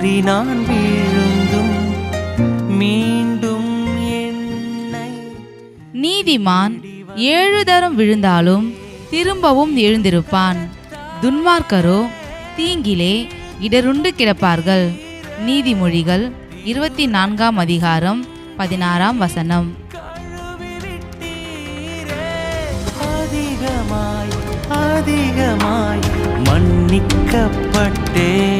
நான் வீழ்ந்தும் மீண்டும் என்னை நீதிமான் ஏழு தரம் விழுந்தாலும் திரும்பவும் எழுந்திருப்பான். துன்மார்க்கரோ தீங்கிலே இடருண்டு கிடப்பார்கள். நீதிமொழிகள் இருபத்தி நான்காம் அதிகாரம் பதினாறாம் வசனம். அதிகமாய் அதிகமாய் மன்னிக்கப்பட்டே